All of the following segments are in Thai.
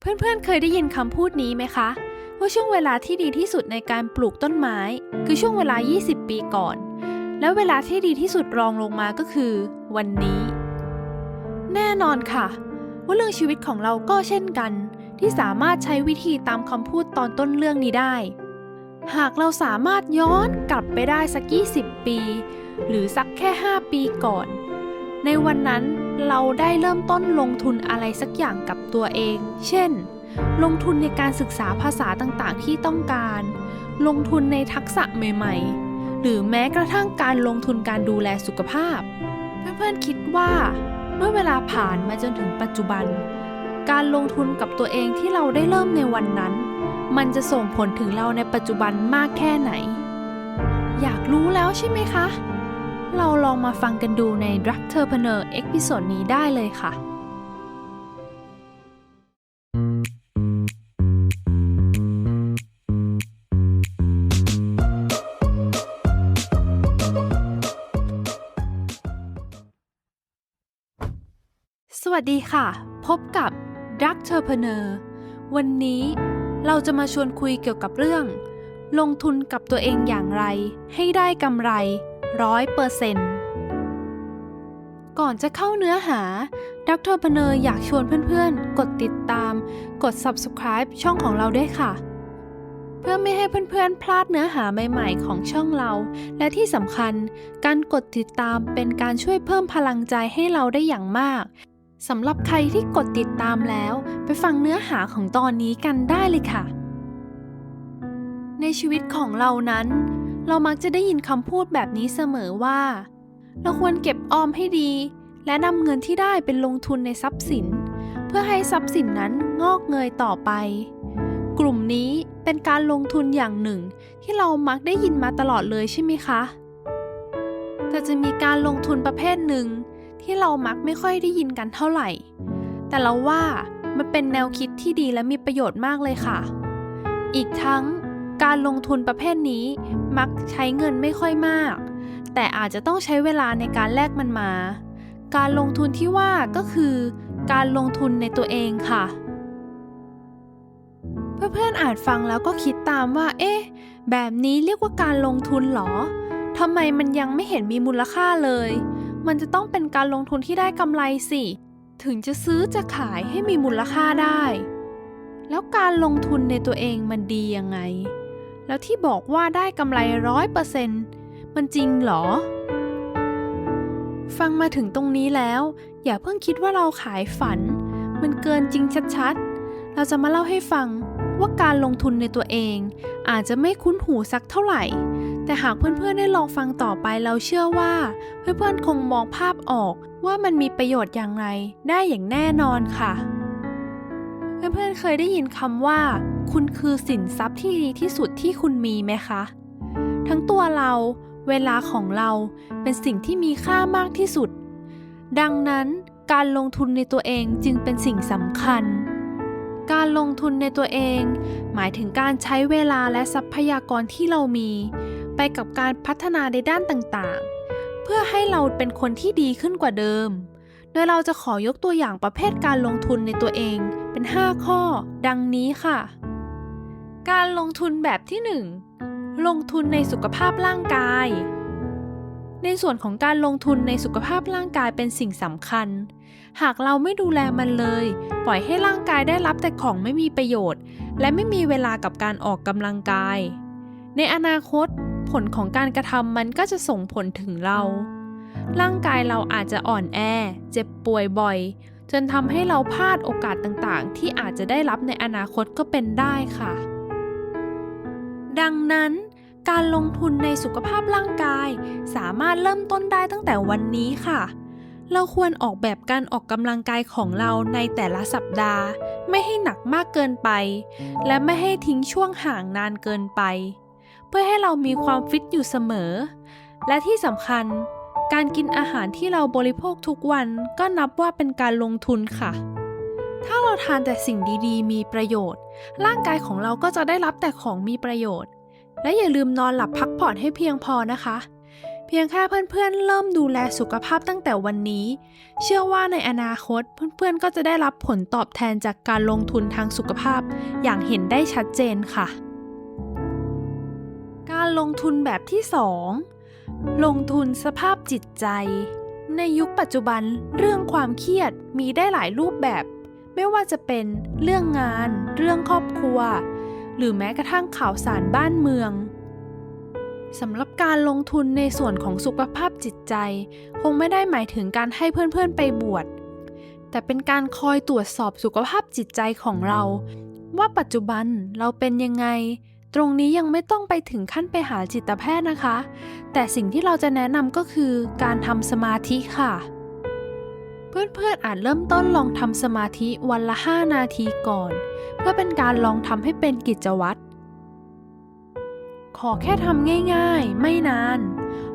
เพื่อนๆ เคยได้ยินคำพูดนี้ไหมคะ ว่าช่วงเวลาที่ดีที่สุดในการปลูกต้นไม้ คือช่วงเวลา 20 ปีก่อน แล้วเวลาที่ดีที่สุดรองลงมาก็คือ วันนี้ แน่นอนค่ะ ว่าเรื่องชีวิตของเราก็เช่นกัน ที่สามารถใช้วิธีตามคำพูดตอนต้นเรื่องนี้ได้ หากเราสามารถย้อนกลับไปได้สัก 20 ปี หรือสักแค่ 5 ปีก่อน ในวันนั้นเราได้เริ่มต้นลงทุนอะไรสักอย่างกับตัวเอง เช่น ลงทุนในการศึกษาภาษาต่างๆ ที่ต้องการ ลงทุนในทักษะใหม่ๆ หรือแม้กระทั่งการลงทุนการดูแลสุขภาพ เพื่อนๆคิดว่า เมื่อเวลาผ่านมาจนถึงปัจจุบัน การลงทุนกับตัวเองที่เราได้เริ่มในวันนั้น มันจะส่งผลถึงเราในปัจจุบันมากแค่ไหน อยากรู้แล้วใช่ไหมคะ เราลองมาฟังกันดูใน d r u g t e r p r e n e u r เอพิโซดนี้ได้เลยค่ะ สวัสดีค่ะ พบกับ d r u g t e r p r e n e u r วันนี้เราจะมาชวนคุยเกี่ยวกับเรื่อง ลงทุนกับตัวเองอย่างไร ให้ได้กำไร ร้อยเปอร์เซนต์ก่อนจะเข้าเนื้อหาดรพเนอร์อยากชวนเพื่อนๆ กดติดตาม กด subscribe ช่องของเราด้วยค่ะ เพื่อไม่ให้เพื่อนๆ พลาดเนื้อหาใหม่ๆ ของช่องเรา และที่สำคัญ การกดติดตามเป็นการช่วยเพิ่มพลังใจให้เราได้อย่างมากสำหรับใครที่กดติดตามแล้ว ไปฟังเนื้อหาของตอนนี้กันได้เลยค่ะ ในชีวิตของเรานั้น เรามักจะได้ยินคำพูดแบบนี้เสมอว่า เราควรเก็บออมให้ดี และนำเงินที่ได้เป็นลงทุนในทรัพย์สิน เพื่อให้ทรัพย์สินนั้นงอกเงยต่อไป กลุ่มนี้เป็นการลงทุนอย่างหนึ่ง ที่เรามักได้ยินมาตลอดเลยใช่ไหมคะ แต่จะมีการลงทุนประเภทหนึ่ง ที่เรามักไม่ค่อยได้ยินกันเท่าไหร่ แต่เราว่ามันเป็นแนวคิดที่ดีและมีประโยชน์มากเลยค่ะ อีกทั้ง การลงทุนประเภทนี้มักใช้เงินไม่ค่อยมาก แต่อาจจะต้องใช้เวลาในการแลกมันมา การลงทุนที่ว่าก็คือ การลงทุนในตัวเองค่ะ เพื่อนๆอาจฟังแล้วก็คิดตามว่า เอ๊ะ แบบนี้เรียกว่าการลงทุนเหรอทำไมมันยังไม่เห็นมีมูลค่าเลย มันจะต้องเป็นการลงทุนที่ได้กำไรสิ ถึงจะซื้อจะขายให้มีมูลค่าได้ แล้วการลงทุนในตัวเองมันดียังไง แล้วที่บอกว่าได้กำไรร้อยเปอร์เซ็นต์มันจริงเหรอ ฟังมาถึงตรงนี้แล้ว อย่าเพิ่งคิดว่าเราขายฝัน มันเกินจริงชัดๆ เราจะมาเล่าให้ฟังว่าการลงทุนในตัวเอง อาจจะไม่คุ้นหูสักเท่าไหร่ แต่หากเพื่อนๆได้ลองฟังต่อไปเราเชื่อว่า เพื่อนๆคงมองภาพออกว่ามันมีประโยชน์อย่างไรได้อย่างแน่นอนค่ะ เพื่อนๆเคยได้ยินคำว่า คุณคือสินทรัพย์ที่ดีที่สุดที่คุณมีไหมคะ ทั้งตัวเรา เวลาของเราเป็นสิ่งที่มีค่ามากที่สุด ดังนั้นการลงทุนในตัวเองจึงเป็นสิ่งสำคัญ การลงทุนในตัวเอง หมายถึงการใช้เวลาและทรัพยากรที่เรามี ไปกับการพัฒนาในด้านต่างๆ เพื่อให้เราเป็นคนที่ดีขึ้นกว่าเดิม โดยเราจะขอยกตัวอย่างประเภทการลงทุนในตัวเอง เป็น 5 ข้อ ดังนี้ค่ะ การลงทุนแบบที่ 1 ลงทุนในสุขภาพร่างกาย ในส่วนของการลงทุนในสุขภาพร่างกายเป็นสิ่งสำคัญ หากเราไม่ดูแลมันเลย ปล่อยให้ร่างกายได้รับแต่ของไม่มีประโยชน์ และไม่มีเวลากับการออกกำลังกาย ในอนาคต ผลของการกระทำมันก็จะส่งผลถึงเรา ร่างกายเราอาจจะอ่อนแอ เจ็บป่วยบ่อย จนทำให้เราพลาดโอกาสต่างๆ ที่อาจจะได้รับในอนาคตก็เป็นได้ค่ะ ดังนั้น การลงทุนในสุขภาพร่างกาย สามารถเริ่มต้นได้ตั้งแต่วันนี้ค่ะ เราควรออกแบบการออกกำลังกายของเราในแต่ละสัปดาห์ ไม่ให้หนักมากเกินไป และไม่ให้ทิ้งช่วงห่างนานเกินไป เพื่อให้เรามีความฟิตอยู่เสมอ และที่สำคัญ การกินอาหารที่เราบริโภคทุกวันก็นับว่าเป็นการลงทุนค่ะ ถ้าเราทานแต่สิ่งดีๆ มีประโยชน์ ร่างกายของเราก็จะได้รับแต่ของมีประโยชน์ และอย่าลืมนอนหลับพักผ่อนให้เพียงพอนะคะ เพียงแค่เพื่อนๆ เริ่มดูแลสุขภาพตั้งแต่วันนี้ เชื่อว่าในอนาคตเพื่อนๆ ก็จะได้รับผลตอบแทนจากการลงทุนทางสุขภาพ อย่างเห็นได้ชัดเจนค่ะ การลงทุนแบบที่ 2 ลงทุนสภาพจิตใจ ในยุคปัจจุบันเรื่องความเครียดมีได้หลายรูปแบบ ไม่ว่าจะเป็นเรื่องงาน เรื่องครอบครัว หรือแม้กระทั่งข่าวสารบ้านเมืองสำหรับการลงทุนในส่วนของสุขภาพจิตใจ คงไม่ได้หมายถึงการให้เพื่อนๆไปบวช แต่เป็นการคอยตรวจสอบสุขภาพจิตใจของเรา ว่าปัจจุบันเราเป็นยังไง ตรงนี้ยังไม่ต้องไปถึงขั้นไปหาจิตแพทย์นะคะ แต่สิ่งที่เราจะแนะนำก็คือการทำสมาธิค่ะ เพื่อนๆอาจเริ่มต้นลองทำสมาธิวันละ 5 นาทีก่อน เพื่อเป็นการลองทำให้เป็นกิจวัตรขอแค่ทำง่ายๆ ไม่นาน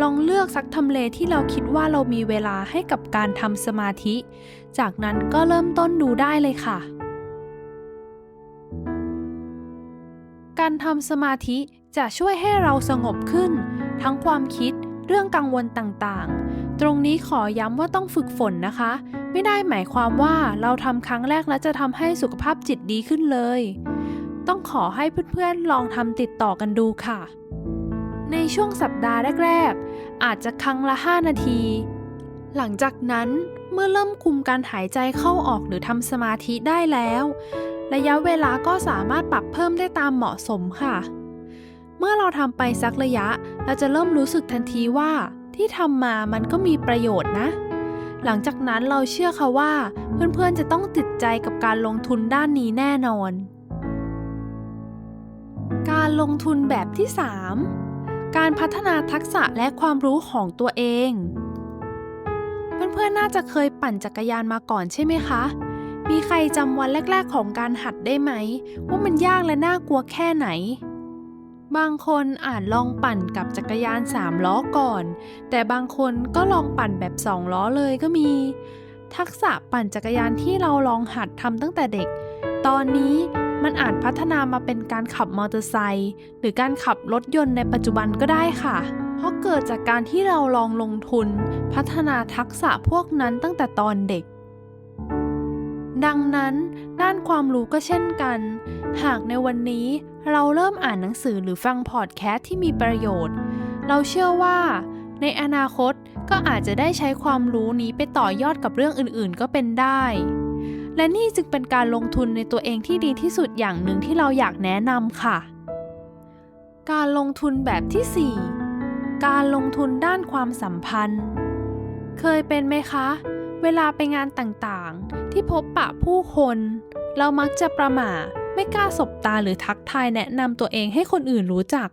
ลองเลือกสักทำเลที่เราคิดว่าเรามีเวลาให้กับการทำสมาธิ จากนั้นก็เริ่มต้นดูได้เลยค่ะ การทำสมาธิจะช่วยให้เราสงบขึ้น ทั้งความคิดเรื่องกังวลต่างๆ ตรงนี้ขอย้ำว่าต้องฝึกฝนนะคะ ไม่ได้หมายความว่าเราทำครั้งแรกแล้วจะทำให้สุขภาพจิตดีขึ้นเลย ต้องขอให้เพื่อนๆลองทำติดต่อกันดูค่ะ ในช่วงสัปดาห์แรกๆ อาจจะครั้งละ 5 นาที หลังจากนั้นเมื่อเริ่มคุมการหายใจเข้าออกหรือทำสมาธิได้แล้ว ระยะเวลาก็สามารถปรับเพิ่มได้ตามเหมาะสมค่ะ เมื่อเราทำไปสักระยะ เราจะเริ่มรู้สึกทันทีว่า ที่ทำมามันก็มีประโยชน์นะ หลังจากนั้นเราเชื่อค่ะว่า เพื่อนๆจะต้องติดใจกับการลงทุนด้านนี้แน่นอน การลงทุนแบบที่ 3 การพัฒนาทักษะและความรู้ของตัวเอง เพื่อนๆน่าจะเคยปั่นจักรยานมาก่อนใช่ไหมคะ มีใครจำวันแรก ๆ ของการหัดได้ไหม ว่ามันยากและน่ากลัวแค่ไหน บางคนอาจลองปั่นกับจักรยาน3ล้อก่อน แต่บางคนก็ลองปั่นแบบ2ล้อเลยก็มี ทักษะปั่นจักรยานที่เราลองหัดทำตั้งแต่เด็ก ตอนนี้มันอาจพัฒนามาเป็นการขับมอเตอร์ไซค์หรือการขับรถยนต์ในปัจจุบันก็ได้ค่ะ เพราะเกิดจากการที่เราลองลงทุน พัฒนาทักษะพวกนั้นตั้งแต่ตอนเด็ก ดังนั้นด้านความรู้ก็เช่นกัน หากในวันนี้เราเริ่มอ่านหนังสือหรือฟังพอดแคสต์ที่มีประโยชน์ เราเชื่อว่า ในอนาคตก็อาจจะได้ใช้ความรู้นี้ไปต่อยอดกับเรื่องอื่นๆ ก็เป็นได้ และนี่จึงเป็นการลงทุนในตัวเองที่ดีที่สุดอย่างหนึ่งที่เราอยากแนะนำค่ะ การลงทุนแบบที่ 4 การลงทุนด้านความสัมพันธ์ เคยเป็นไหมคะ เวลาไปงานต่างๆ ที่พบปะผู้คน เรามักจะประหม่าไม่กล้าสบตาหรือทักทายแนะนำตัวเองให้คนอื่นรู้จัก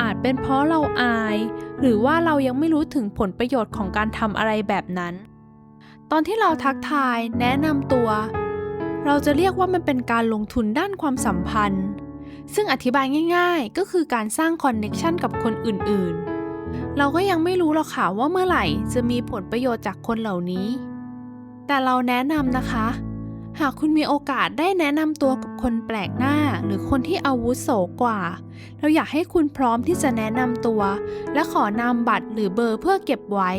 อาจเป็นเพราะเราอาย หรือว่าเรายังไม่รู้ถึงผลประโยชน์ของการทำอะไรแบบนั้น ตอนที่เราทักทายแนะนำตัว เราจะเรียกว่ามันเป็นการลงทุนด้านความสัมพันธ์ ซึ่งอธิบายง่าย ๆ ก็คือการสร้างคอนเน็ชันกับคนอื่นๆ เราก็ยังไม่รู้หรอกค่ะว่าเมื่อไหร่จะมีผลประโยชน์จากคนเหล่านี้ แต่เราแนะนำนะคะ หากคุณมีโอกาสได้แนะนำตัวกับคนแปลกหน้า หรือคนที่อาวุโสกว่า เราอยากให้คุณพร้อมที่จะแนะนำตัว และขอนามบัตรหรือเบอร์เพื่อเก็บไว้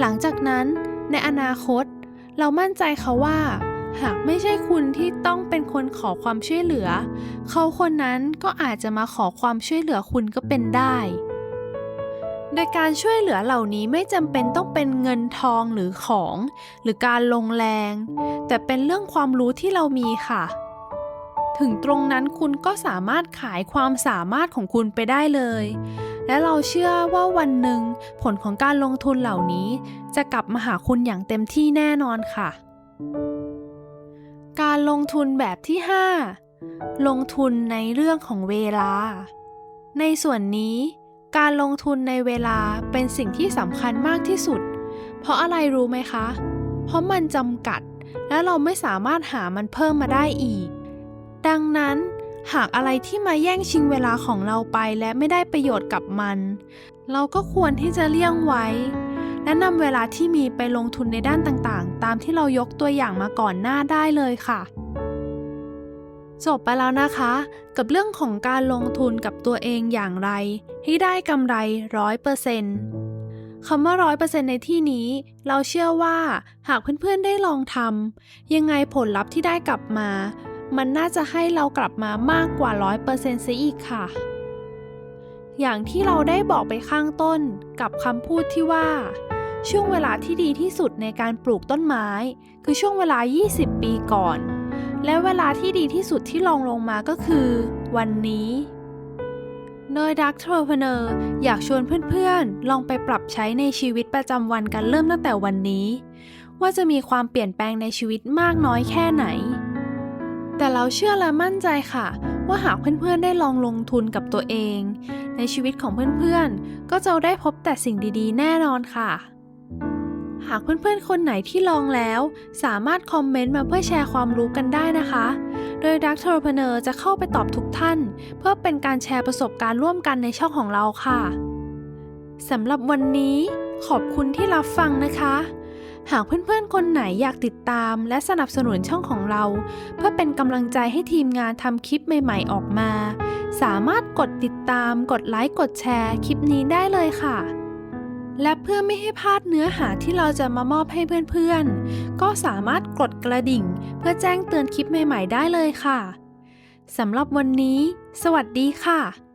หลังจากนั้นในอนาคต เรามั่นใจค่ะว่า หากไม่ใช่คุณที่ต้องเป็นคนขอความช่วยเหลือ เขาคนนั้นก็อาจจะมาขอความช่วยเหลือคุณก็เป็นได้ โดยการช่วยเหลือเหล่านี้ไม่จำเป็นต้องเป็นเงินทองหรือของ หรือการลงแรง แต่เป็นเรื่องความรู้ที่เรามีค่ะ ถึงตรงนั้นคุณก็สามารถขายความสามารถของคุณไปได้เลย และเราเชื่อว่าวันหนึ่งผลของการลงทุนเหล่านี้จะกลับมาหาคุณอย่างเต็มที่แน่นอนค่ะ การลงทุนแบบที่ 5 ลงทุนในเรื่องของเวลา ในส่วนนี้ การลงทุนในเวลาเป็นสิ่งที่สำคัญมากที่สุด เพราะอะไรรู้ไหมคะ เพราะมันจำกัด และเราไม่สามารถหามันเพิ่มมาได้อีก ดังนั้นหากอะไรที่มาแย่งชิงเวลาของเราไปและไม่ได้ประโยชน์กับมัน เราก็ควรที่จะเลี่ยงไว้ และนำเวลาที่มีไปลงทุนในด้านต่างๆ ตามที่เรายกตัวอย่างมาก่อนหน้าได้เลยค่ะ จบไปแล้วนะคะ กับเรื่องของการลงทุนกับตัวเองอย่างไร ให้ได้กำไรร้อยเปอร์เซนต์คำว่าร้อยเปอร์เซ็นในที่นี้ เราเชื่อว่าหากเพื่อนๆได้ลองทำยังไงผลลัพธ์ที่ได้กลับมา มันน่าจะให้เรากลับมามากกว่าร้อยเปอร์เซ็นต์ซะอีกค่ะ อย่างที่เราได้บอกไปข้างต้นกับคำพูดที่ว่า ช่วงเวลาที่ดีที่สุดในการปลูกต้นไม้ คือช่วงเวลา 20 ปีก่อน และเวลาที่ดีที่สุดที่ลองลงมาก็คือ วันนี้โดยดักเทอร์เพเนอร์อยากชวนเพื่อนๆ ลองไปปรับใช้ในชีวิตประจำวันกันเริ่มตั้งแต่วันนี้ ว่าจะมีความเปลี่ยนแปลงในชีวิตมากน้อยแค่ไหน แต่เราเชื่อและมั่นใจค่ะ ว่าหากเพื่อนๆ ได้ลองลงทุนกับตัวเอง ในชีวิตของเพื่อนๆ ก็จะได้พบแต่สิ่งดีๆ แน่นอนค่ะ หากเพื่อนๆ คนไหนที่ลองแล้ว สามารถคอมเมนต์มาเพื่อแชร์ความรู้กันได้นะคะ โดย Dark t e r p r e n e u r จะเข้าไปตอบทุกท่าน เพื่อเป็นการแชร์ประสบการณ์ร่วมกันในช่องของเราค่ะสำหรับวันนี้ขอบคุณที่รับฟังนะคะ หากเพื่อนๆ คนไหนอยากติดตามและสนับสนุนช่องของเรา เพื่อเป็นกำลังใจให้ทีมงานทำคลิปใหม่ๆออกมา สามารถกดติดตาม กดไลค์ กดแชร์คลิปนี้ได้เลยค่ะ และเพื่อไม่ให้พลาดเนื้อหาที่เราจะมามอบให้เพื่อนๆ ก็สามารถกดกระดิ่ง เพื่อแจ้งเตือนคลิปใหม่ๆ ได้เลยค่ะ สำหรับวันนี้ สวัสดีค่ะ